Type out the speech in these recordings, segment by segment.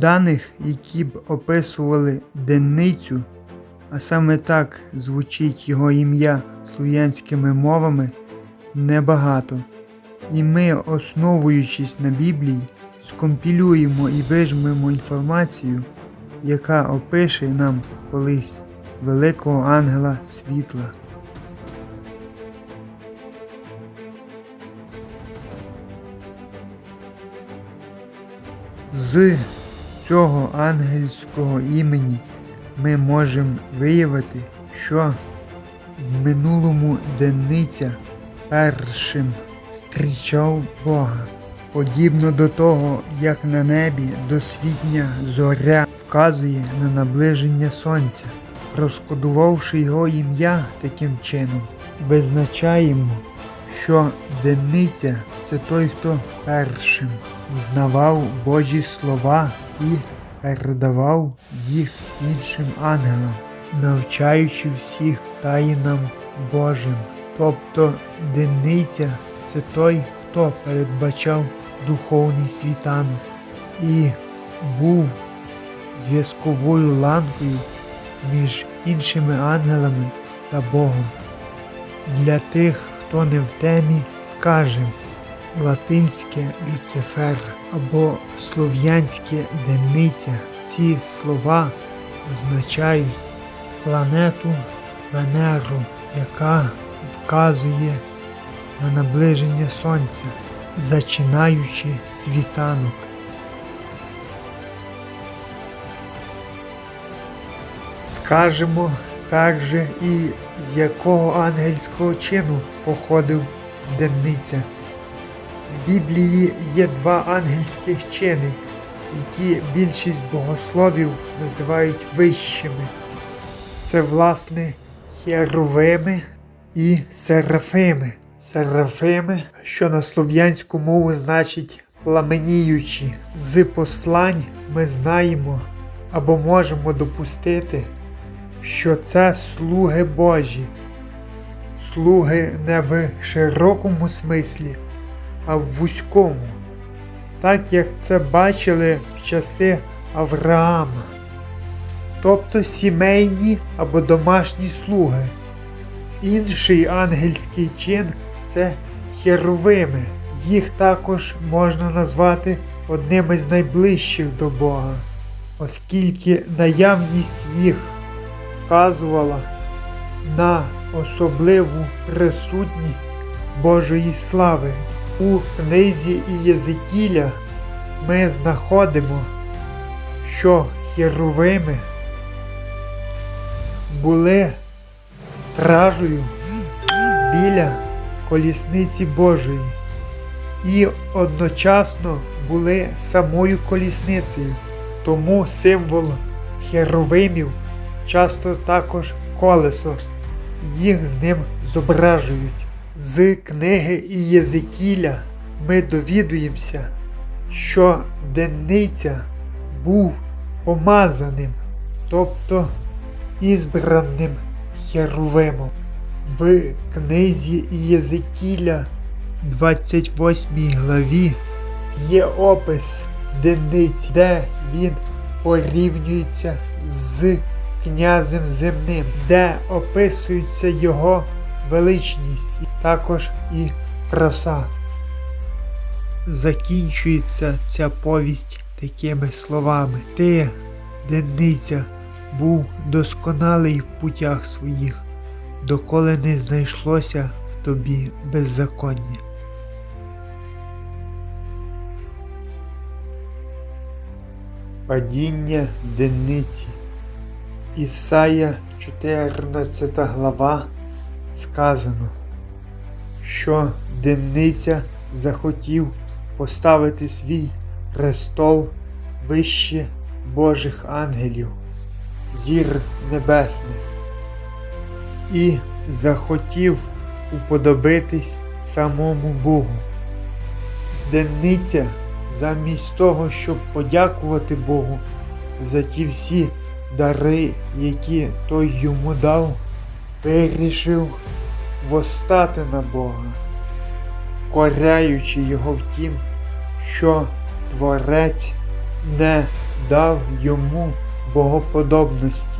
Даних, які б описували денницю, а саме так звучить його ім'я слов'янськими мовами, небагато. І ми, основуючись на Біблії, скомпілюємо і вижмемо інформацію, яка опише нам колись великого ангела світла. З цього ангельського імені ми можемо виявити, що в минулому денниця першим зустрічав Бога, подібно до того, як на небі досвітня зоря вказує на наближення сонця. Розкодувавши його ім'я таким чином, визначаємо, що денниця це той, хто першим знавав Божі слова і передавав їх іншим ангелам, навчаючи всіх таїнам Божим. Тобто денниця це той, хто передбачав духовний світанок і був зв'язковою ланкою між іншими ангелами та Богом. Для тих, хто не в темі, скажем латинське Люцифер або слов'янське Денниця. Ці слова означають планету Венеру, яка вказує на наближення Сонця, зачинаючи світанок. Скажемо також і з якого ангельського чину походив Денниця. В Біблії є два ангельських чини, які більшість богословів називають вищими. Це, власне, херовими і серафими. Серафими, що на слов'янську мову значить пламеніючі. З послань ми знаємо або можемо допустити, що це слуги Божі, слуги не в широкому смислі, а в вузькому, так як це бачили в часи Авраама, тобто сімейні або домашні слуги. Інший ангельський чин це херовими. Їх також можна назвати одними з найближчих до Бога, оскільки наявність їх вказувала на особливу присутність Божої слави. У книзі Єзекіля ми знаходимо, що херовими були стражею біля колісниці Божої і одночасно були самою колісницею. Тому символ херовимів часто також колесо, їх з ним зображують. З книги Ієзекіля ми довідуємося, що денниця був помазаним, тобто ізбраним Херувимом. В книзі Єзекіля, 28 главі, є опис денниці, де він порівнюється з князем земним, де описується його величність, також і краса. Закінчується ця повість такими словами. Ти, денниця, був досконалий в путях своїх, доколи не знайшлося в тобі беззаконня. Падіння денниці Ісая 14 глава сказано, що денниця захотів поставити свій престол вище Божих ангелів, зір небесних, і захотів уподобитись самому Богу. Денниця, замість того, щоб подякувати Богу за ті всі дари, які той йому дав, вирішив восстати на Бога, коряючи його в тім, що Творець не дав йому богоподобності.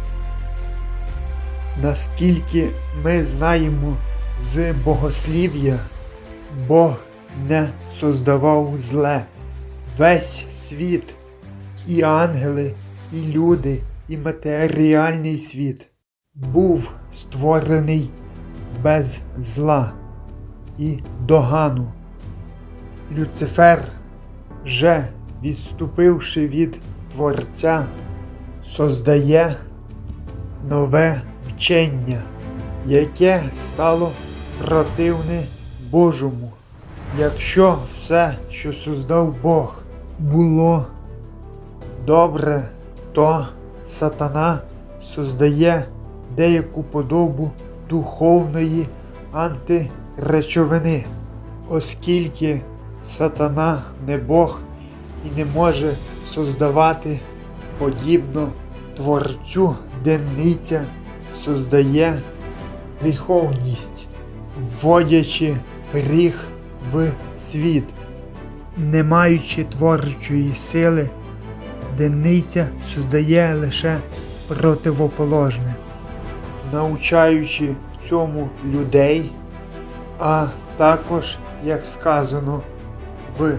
Наскільки ми знаємо з богослів'я, Бог не создавав зле. Весь світ, і ангели, і люди, і матеріальний світ був створений без зла і догану. Люцифер, вже відступивши від Творця, создає нове вчення, яке стало противне Божому. Якщо все, що создав Бог, було добре, то сатана создає деяку подобу духовної антиречовини, оскільки сатана не Бог і не може создавати подібно Творцю денниця создає гріховність, вводячи гріх в світ, не маючи творчої сили, денниця создає лише противоположне, навчаючи цьому людей, а також, як сказано в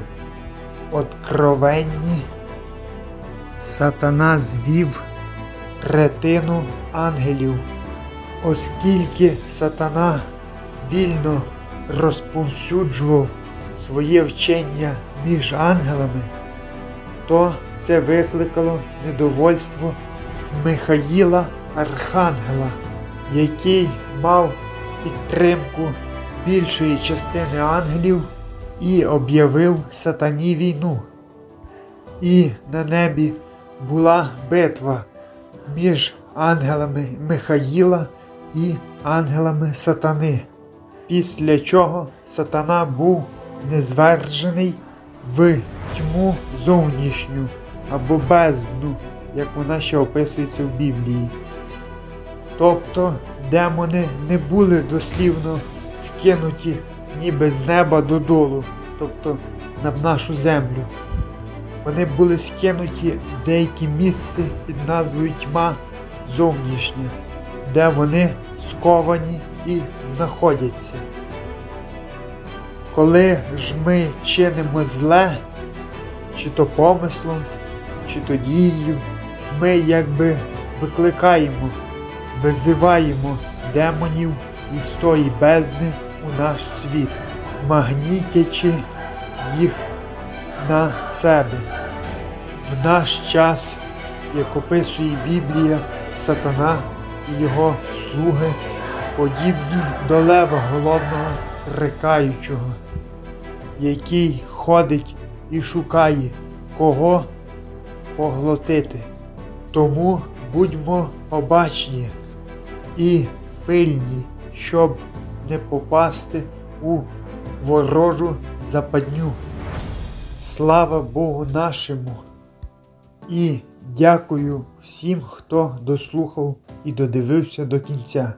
Откровенні, Сатана звів третину ангелів, оскільки сатана вільно розповсюджував своє вчення між ангелами, то це викликало недовольство Михаїла Архангела, який мав підтримку більшої частини ангелів і об'явив сатані війну. І на небі була битва між ангелами Михаїла і ангелами сатани, після чого сатана був незвержений в тьму зовнішню або бездну, як вона ще описується в Біблії. Тобто демони не були дослівно скинуті ніби з неба додолу, тобто на нашу землю. Вони були скинуті в деякі місце під назвою тьма зовнішня, де вони сковані і знаходяться. Коли ж ми чинимо зле, чи то помислом, чи то дією, ми якби викликаємо, визиваємо демонів із тої бездни у наш світ, магнітячи їх на себе. В наш час, як описує Біблія, сатана і його слуги подібні до лева голодного рикаючого, який ходить і шукає, кого поглотити. Тому будьмо обачні і пильні, щоб не попасти у ворожу западню. Слава Богу нашому! І дякую всім, хто дослухав і додивився до кінця.